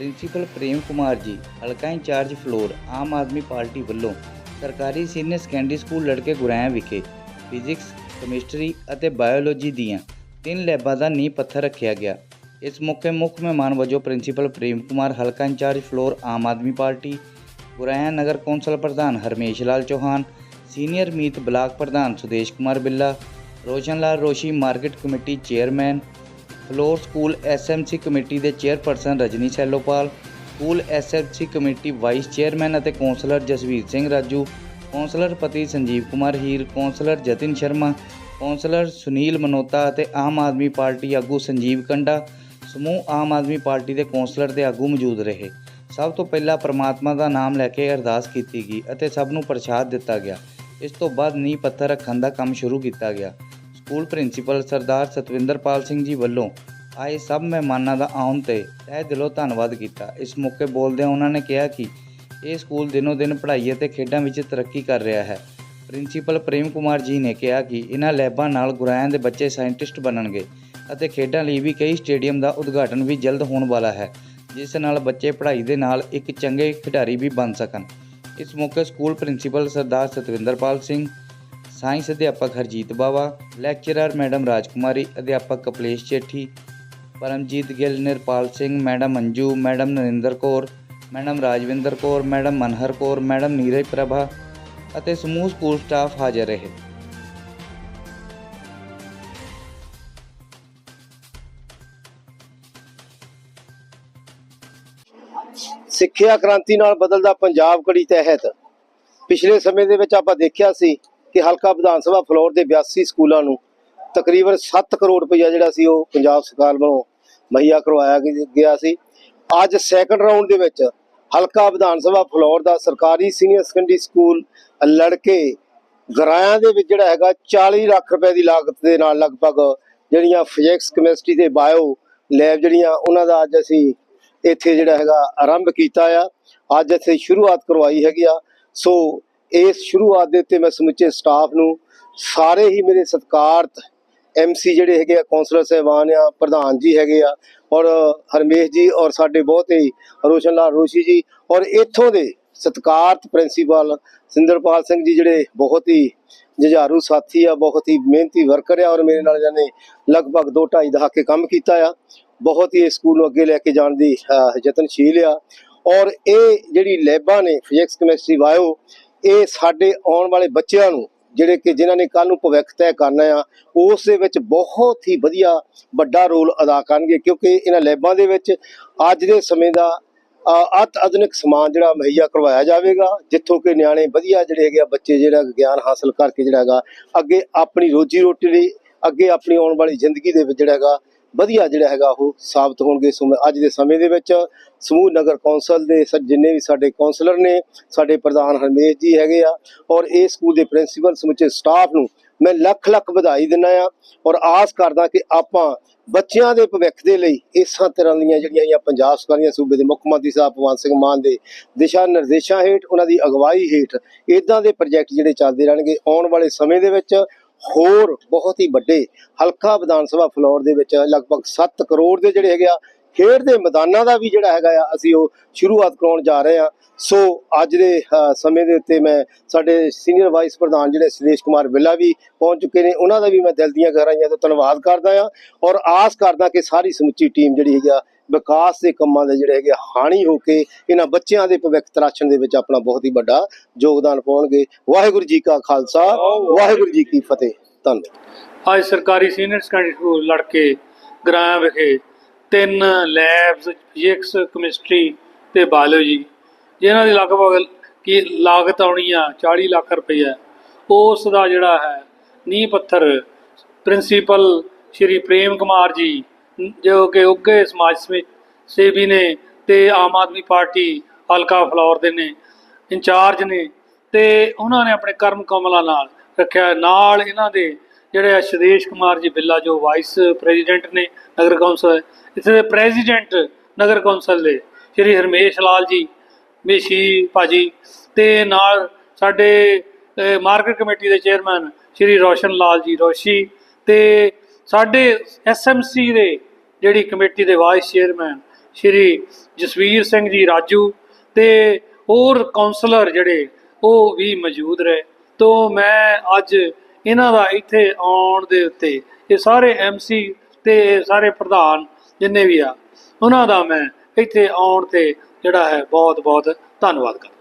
Principal Prem Kumar ji, ਹਲਕਾ in charge Phillaur, Aam Aadmi Party ਵੱਲੋਂ ਸਰਕਾਰੀ ਸੀਨੀਅਰ ਸੈਕੰਡਰੀ ਸਕੂਲ ਲੜਕੇ ਗੁਰਾਇਆ ਵਿਖੇ ਫਿਜ਼ਿਕਸ, ਕੈਮਿਸਟਰੀ ਅਤੇ ਬਾਇਓਲੋਜੀ ਦੀਆਂ ਤਿੰਨ ਲੈਬਾਂ ਦਾ ਨੀਂਹ ਪੱਥਰ ਰੱਖਿਆ ਗਿਆ। ਇਸ ਮੌਕੇ ਮੁੱਖ ਮਹਿਮਾਨ ਵਜੋਂ ਪ੍ਰਿੰਸੀਪਲ ਪ੍ਰੇਮ ਕੁਮਾਰ, ਹਲਕਾ in charge Phillaur, Aam Aadmi Party, Guraya Nagar council ਪ੍ਰਧਾਨ ਹਰਮੇਸ਼ ਲਾਲ ਚੌਹਾਨ, ਸੀਨੀਅਰ ਮੀਤ ਬਲਾਕ ਪ੍ਰਧਾਨ Sudesh Kumar Billa, Roshan Lal Roshi market committee chairman Phillaur school SMC committee ਦੇ chairperson Rajni Sailopal, school SMC committee vice chairman ਅਤੇ councillor Jasvir Singh Raju, councillor ਪਤੀ Sanjeev Kumar Heer, councillor Jatin Sharma, councillor Sunil Manota ਅਤੇ Aam Aadmi party ਆਗੂ ਸੰਜੀਵ ਕੰਡਾ, ਸਮੂਹ ਆਮ ਆਦਮੀ ਪਾਰਟੀ ਦੇ ਕੌਂਸਲਰ ਦੇ ਆਗੂ ਮੌਜੂਦ ਰਹੇ। ਸਭ ਤੋਂ ਪਹਿਲਾਂ ਪ੍ਰਮਾਤਮਾ ਦਾ ਨਾਮ ਲੈ ਕੇ ਅਰਦਾਸ ਕੀਤੀ ਗਈ ਅਤੇ ਸਭ ਨੂੰ ਪ੍ਰਸ਼ਾਦ ਦਿੱਤਾ ਗਿਆ। ਇਸ ਤੋਂ ਬਾਅਦ ਨੀਂਹ ਪੱਥਰ ਰੱਖਣ ਦਾ ਕੰਮ ਸ਼ੁਰੂ ਕੀਤਾ ਗਿਆ। ਸਕੂਲ ਪ੍ਰਿੰਸੀਪਲ ਸਰਦਾਰ ਸਤਵਿੰਦਰਪਾਲ ਸਿੰਘ ਜੀ ਵੱਲੋਂ ਆਏ ਸਭ ਮਹਿਮਾਨਾਂ ਦਾ ਆਉਣ ਤੇ ਤਹਿ ਦਿਲੋਂ ਧੰਨਵਾਦ ਕੀਤਾ। ਇਸ ਮੌਕੇ ਬੋਲਦਿਆਂ ਉਹਨਾਂ ਨੇ ਕਿਹਾ ਕਿ ਇਹ ਸਕੂਲ ਦਿਨੋ ਦਿਨ ਪੜ੍ਹਾਈ ਅਤੇ ਖੇਡਾਂ ਵਿੱਚ ਤਰੱਕੀ ਕਰ ਰਿਹਾ ਹੈ। ਪ੍ਰਿੰਸੀਪਲ ਪ੍ਰੇਮ ਕੁਮਾਰ ਜੀ ਨੇ ਕਿਹਾ ਕਿ ਇਹਨਾਂ ਲੈਬਾਂ ਨਾਲ ਗੁਰਾਇਆਂ ਦੇ ਬੱਚੇ ਸਾਇੰਟਿਸਟ ਬਣਨਗੇ ਅਤੇ ਖੇਡਾਂ ਲਈ ਵੀ ਕਈ ਸਟੇਡੀਅਮ ਦਾ ਉਦਘਾਟਨ ਵੀ ਜਲਦ ਹੋਣ ਵਾਲਾ ਹੈ, ਜਿਸ ਨਾਲ ਬੱਚੇ ਪੜ੍ਹਾਈ ਦੇ ਨਾਲ ਇੱਕ ਚੰਗੇ ਖਿਡਾਰੀ ਵੀ ਬਣ ਸਕਣ। ਇਸ ਮੌਕੇ school principal Sardar Satwinderpal Singh science ਅਧਿਆਪਕ ਹਰਜੀਤ ਬਾਵਾ, ਲੈਕਚਰਰ ਮੈਡਮ ਰਾਜਕੁਮਾਰੀ, ਅਧਿਆਪਕ Kaplesh Chethi Paramjeet Gill, Nirpal Singh, madam Anju, madam Narinder Kaur, madam Rajwinder Kaur, madam Manhar Kaur, madam Neeraj Prabha ਅਤੇ ਸਮੂਹ ਸਕੂਲ ਸਟਾਫ ਹਾਜ਼ਰ ਰਹੇ। ਸਿੱਖਿਆ ਕ੍ਰਾਂਤੀ ਨਾਲ ਬਦਲਦਾ ਪੰਜਾਬ ਕੜੀ ਤਹਿਤ। ਪਿਛਲੇ ਸਮੇਂ ਦੇ ਵਿੱਚ ਆਪਾਂ ਦੇਖਿਆ ਸੀ ਕਿ ਹਲਕਾ ਵਿਧਾਨ ਸਭਾ ਫਲੋਰ ਦੇ 82 ਸਕੂਲਾਂ ਨੂੰ ਤਕਰੀਬਨ 7 ਕਰੋੜ ਰੁਪਇਆ ਜਿਹੜਾ ਸੀ ਉਹ ਪੰਜਾਬ ਸਰਕਾਰ ਵੱਲੋਂ ਮੁਹੱਈਆ ਕਰਵਾਇਆ ਗਿਆ- ਗਿਆ ਸੀ। ਅੱਜ ਸੈਕੰਡ ਰਾਉਂਡ ਦੇ ਵਿੱਚ ਹਲਕਾ ਵਿਧਾਨ ਸਭਾ ਫਲੋਰ ਦਾ ਸਰਕਾਰੀ ਸੀਨੀਅਰ ਸੈਕੰਡਰੀ ਸਕੂਲ ਲੜਕੇ ਗਰਾਇਆਂ ਦੇ ਵਿੱਚ ਜਿਹੜਾ ਹੈਗਾ 40 ਲੱਖ ਰੁਪਏ ਦੀ ਲਾਗਤ ਦੇ ਨਾਲ ਲਗਭਗ ਜਿਹੜੀਆਂ ਫਿਜ਼ਿਕਸ ਕੈਮਿਸਟਰੀ ਤੇ ਬਾਇਓ ਲੈਬ ਜਿਹੜੀਆਂ ਉਹਨਾਂ ਦਾ ਅੱਜ ਅਸੀਂ ਇੱਥੇ ਜਿਹੜਾ ਹੈਗਾ ਆਰੰਭ ਕੀਤਾ ਆ। ਅੱਜ ਇੱਥੇ ਸ਼ੁਰੂਆਤ ਕਰਵਾਈ ਹੈਗੀ ਆ। ਸੋ ਇਸ ਸ਼ੁਰੂਆਤ ਦੇ ਉੱਤੇ ਮੈਂ ਸਮੁੱਚੇ ਸਟਾਫ ਨੂੰ ਸਾਰੇ ਹੀ ਮੇਰੇ ਸਤਿਕਾਰਤ ਐਮਸੀ ਜਿਹੜੇ ਹੈਗੇ ਆ, ਕੌਂਸਲਰ ਸਹਿਬਾਨ ਆ, ਪ੍ਰਧਾਨ ਜੀ ਹੈਗੇ ਆ, ਔਰ ਹਰਮੇਸ਼ ਜੀ ਔਰ ਸਾਡੇ ਬਹੁਤ ਹੀ ਰੋਸ਼ਨ ਲਾਲ ਰੋਸ਼ੀ ਜੀ, ਔਰ ਇੱਥੋਂ ਦੇ ਸਤਿਕਾਰਤ ਪ੍ਰਿੰਸੀਪਲ ਸਿੰਦਰਪਾਲ ਸਿੰਘ ਜੀ ਜਿਹੜੇ ਬਹੁਤ ਹੀ ਜੁਝਾਰੂ ਸਾਥੀ ਆ, ਬਹੁਤ ਹੀ ਮਿਹਨਤੀ ਵਰਕਰ ਆ, ਔਰ ਮੇਰੇ ਨਾਲ ਜਾਨੇ ਲਗਭਗ 2 2.5 ਦਹਾਕੇ ਕੰਮ ਕੀਤਾ ਆ, ਬਹੁਤ ਹੀ ਇਸ ਸਕੂਲ ਨੂੰ ਅੱਗੇ ਲੈ ਕੇ ਜਾਣ ਦੀ ਯਤਨਸ਼ੀਲ ਆ, ਔਰ ਇਹ ਜਿਹੜੀ ਲੈਬਾਂ ਨੇ ਫਿਜ਼ਿਕਸ ਕੈਮਿਸਟਰੀ ਬਾਇਓ ਇਹ ਸਾਡੇ ਆਉਣ ਵਾਲੇ ਬੱਚਿਆਂ ਨੂੰ ਜਿਹੜੇ ਕਿ ਜਿਨ੍ਹਾਂ ਨੇ ਕੱਲ ਨੂੰ ਭਵਿੱਖ ਤੈਅ ਕਰਨਾ ਆ ਉਸ ਦੇ ਵਿੱਚ ਬਹੁਤ ਹੀ ਵਧੀਆ ਵੱਡਾ ਰੋਲ ਅਦਾ ਕਰਨਗੇ ਕਿਉਂਕਿ ਇਹਨਾਂ ਲੈਬਾਂ ਦੇ ਵਿੱਚ ਅੱਜ ਦੇ ਸਮੇਂ ਦਾ ਅ, ਅਤ ਆਧੁਨਿਕ ਸਮਾਨ ਜਿਹੜਾ ਮੁਹੱਈਆ ਕਰਵਾਇਆ ਜਾਵੇਗਾ ਜਿੱਥੋਂ ਕਿ ਨਿਆਣੇ ਵਧੀਆ ਜਿਹੜੇ ਹੈਗੇ ਆ ਬੱਚੇ ਜਿਹੜਾ ਗਿਆਨ ਹਾਸਲ ਕਰਕੇ ਜਿਹੜਾ ਹੈਗਾ ਅੱਗੇ ਆਪਣੀ ਰੋਜੀ ਰੋਟੀ ਲਈ ਅੱਗੇ ਆਪਣੀ ਆਉਣ ਵਾਲੀ ਜ਼ਿੰਦਗੀ ਦੇ ਵਿੱਚ ਜਿਹੜਾ ਹੈਗਾ ਵਧੀਆ ਜਿਹੜਾ ਹੈਗਾ ਉਹ ਸਾਬਤ ਹੋਣਗੇ ਸੋ ਅੱਜ ਦੇ ਸਮੇਂ ਦੇ ਵਿੱਚ। ਸਮੂਹ ਨਗਰ ਕੌਂਸਲ ਦੇ ਸ- ਜਿੰਨੇ ਵੀ ਸਾਡੇ ਕੌਂਸਲਰ ਨੇ, ਸਾਡੇ ਪ੍ਰਧਾਨ ਹਰਮੇਸ਼ ਜੀ ਹੈਗੇ ਆ ਔਰ ਇਹ ਸਕੂਲ ਦੇ ਪ੍ਰਿੰਸੀਪਲ ਸਮੁੱਚੇ ਸਟਾਫ ਨੂੰ ਮੈਂ ਲੱਖ ਲੱਖ ਵਧਾਈ ਦਿੰਦਾ ਆ ਔਰ ਆਸ ਕਰਦਾ ਕਿ ਆਪਾਂ ਬੱਚਿਆਂ ਦੇ ਭਵਿੱਖ ਦੇ ਲਈ ਇਸਾਂ ਤਰ੍ਹਾਂ ਦੀਆਂ ਜਿਹੜੀਆਂ ਹੈਗੀਆਂ ਪੰਜਾਬ ਸਰਕਾਰ ਦੀਆਂ ਸੂਬੇ ਦੇ ਮੁੱਖ ਮੰਤਰੀ ਸਾਹਿਬ ਭਗਵੰਤ ਸਿੰਘ ਮਾਨ ਦੇ ਦਿਸ਼ਾ ਨਿਰਦੇਸ਼ਾਂ ਹੇਠ, ਉਹਨਾਂ ਦੀ ਅਗਵਾਈ ਹੇਠ ਇਦਾਂ ਦੇ ਪ੍ਰੋਜੈਕਟ ਜਿਹੜੇ ਚੱਲਦੇ ਰਹਿਣਗੇ ਆਉਣ ਵਾਲੇ ਸਮੇਂ ਦੇ ਵਿੱਚ। ਹੋਰ ਬਹੁਤ ਹੀ ਵੱਡੇ ਹਲਕਾ ਵਿਧਾਨ ਸਭਾ ਫਲੋਰ ਦੇ ਵਿੱਚ ਲਗਭਗ 7 ਕਰੋੜ ਦੇ ਜਿਹੜੇ ਹੈਗੇ ਆ ਖੇਡ ਦੇ ਮੈਦਾਨਾਂ ਦਾ ਵੀ ਜਿਹੜਾ ਹੈਗਾ ਆ, ਅਸੀਂ ਉਹ ਸ਼ੁਰੂਆਤ ਕਰਾਉਣ ਜਾ ਰਹੇ ਆ ਸੋ ਅੱਜ ਦੇ ਸਮੇਂ ਦੇ ਉੱਤੇ ਮੈਂ ਸਾਡੇ ਸੀਨੀਅਰ ਵਾਈਸ ਪ੍ਰਧਾਨ ਜਿਹੜੇ ਸੁਦੇਸ਼ ਕੁਮਾਰ ਬਿੱਲਾ ਵੀ ਪਹੁੰਚ ਚੁੱਕੇ ਨੇ, ਉਹਨਾਂ ਦਾ ਵੀ ਮੈਂ ਦਿਲ ਦੀਆਂ ਗਹਿਰਾਈਆਂ ਤੋਂ ਧੰਨਵਾਦ ਕਰਦਾ ਆ ਔਰ ਆਸ ਕਰਦਾ ਕਿ ਸਾਰੀ ਸਮੁੱਚੀ ਟੀਮ ਜਿਹੜੀ ਹੈਗੀ ਆ, ਵਿਕਾਸ ਦੇ ਕੰਮਾਂ ਦੇ ਜਿਹੜੇ ਹੈਗੇ ਆ, ਹਾਣੀ ਹੋ ਕੇ ਇਹਨਾਂ ਬੱਚਿਆਂ ਦੇ ਭਵਿੱਖ ਤਰਾਸ਼ਣ ਦੇ ਵਿੱਚ ਆਪਣਾ ਬਹੁਤ ਹੀ ਵੱਡਾ ਯੋਗਦਾਨ ਪਾਉਣਗੇ। ਵਾਹਿਗੁਰੂ ਜੀ ਕਾ ਖਾਲਸਾ, ਵਾਹਿਗੁਰੂ ਜੀ ਕੀ ਫਤਿਹ। ਧੰਨਵਾਦ। ਅੱਜ ਸਰਕਾਰੀ ਸੀਨੀਅਰ ਸੈਕੰਡਰੀ ਸਕੂਲ ਲੜਕੇ ਗ੍ਰਾਮ ਵਿਖੇ ਤਿੰਨ ਲੈਬਸ ਫਿਜ਼ਿਕਸ ਕੈਮਿਸਟਰੀ ਤੇ ਬਾਇਓਲੋਜੀ ਜਿਹਨਾਂ ਦੀ ਲਗਭਗ ਕੀ ਲਾਗਤ ਆਉਣੀ ਆ 40 ਲੱਖ ਰੁਪਈਆ। ਉਸ ਦਾ ਜਿਹੜਾ ਹੈ, ਨੀਂਹ ਪੱਥਰ ਪ੍ਰਿੰਸੀਪਲ ਸ਼੍ਰੀ ਪ੍ਰੇਮ ਕੁਮਾਰ ਜੀ, ਜੋ ਕਿ ਉੱਗੇ ਸਮਾਜ ਸਮੇ- ਸੇਵੀ ਨੇ ਤੇ ਆਮ ਆਦਮੀ ਪਾਰਟੀ ਹਲਕਾ ਫਲੋਰ ਦੇ ਨੇ, ਇੰਚਾਰਜ ਨੇ ਤੇ ਉਹਨਾਂ ਨੇ ਆਪਣੇ ਕਰਮ ਕਮਲਾਂ ਨਾਲ ਰੱਖਿਆ। ਨਾਲ ਇਹਨਾਂ ਦੇ ਜਿਹੜੇ ਆ ਸ਼ਦੇਸ਼ ਕੁਮਾਰ ਜੀ ਬਿੱਲਾ, ਜੋ ਵਾਈਸ ਪ੍ਰੈਜ਼ੀਡੈਂਟ ਨੇ ਨਗਰ ਕੌਂਸਲ, ਇੱਥੇ ਦੇ ਪ੍ਰੈਜ਼ੀਡੈਂਟ ਨਗਰ ਕੌਂਸਲ ਦੇ ਸ਼੍ਰੀ ਹਰਮੇਸ਼ ਲਾਲ ਜੀ, ਮੇਸ਼ੀ ਭਾਜੀ ਤੇ ਨਾਲ ਸਾਡੇ ਮਾਰਕੀਟ ਕਮੇਟੀ ਦੇ ਚੇਅਰਮੈਨ ਸ਼੍ਰੀ ਰੋਸ਼ਨ ਲਾਲ ਜੀ, ਰੋਸ਼ੀ ਤੇ ਸਾਡੇ ਐਸਐਮਸੀ ਦੇ ਜਿਹੜੀ ਕਮੇਟੀ ਦੇ ਵਾਈਸ ਚੇਅਰਮੈਨ ਸ਼੍ਰੀ ਜਸਵੀਰ ਸਿੰਘ ਜੀ, ਰਾਜੂ ਤੇ ਹੋਰ ਕਾਉਂਸਲਰ ਜਿਹੜੇ, ਉਹ ਵੀ ਮੌਜੂਦ ਰਹੇ। ਤੋਂ ਮੈਂ ਅੱਜ ਇਹਨਾਂ ਦਾ ਇੱਥੇ ਆਉਣ ਦੇ ਉੱਤੇ ਇਹ ਸਾਰੇ ਐਮਸੀ ਤੇ ਇਹ ਸਾਰੇ ਪ੍ਰਧਾਨ ਜਿੰਨੇ ਵੀ ਆ, ਉਹਨਾਂ ਦਾ ਮੈਂ ਇੱਥੇ ਆਉਣ ਤੇ ਜਿਹੜਾ ਹੈ ਬਹੁਤ ਬਹੁਤ ਧੰਨਵਾਦ ਕਰਦਾ।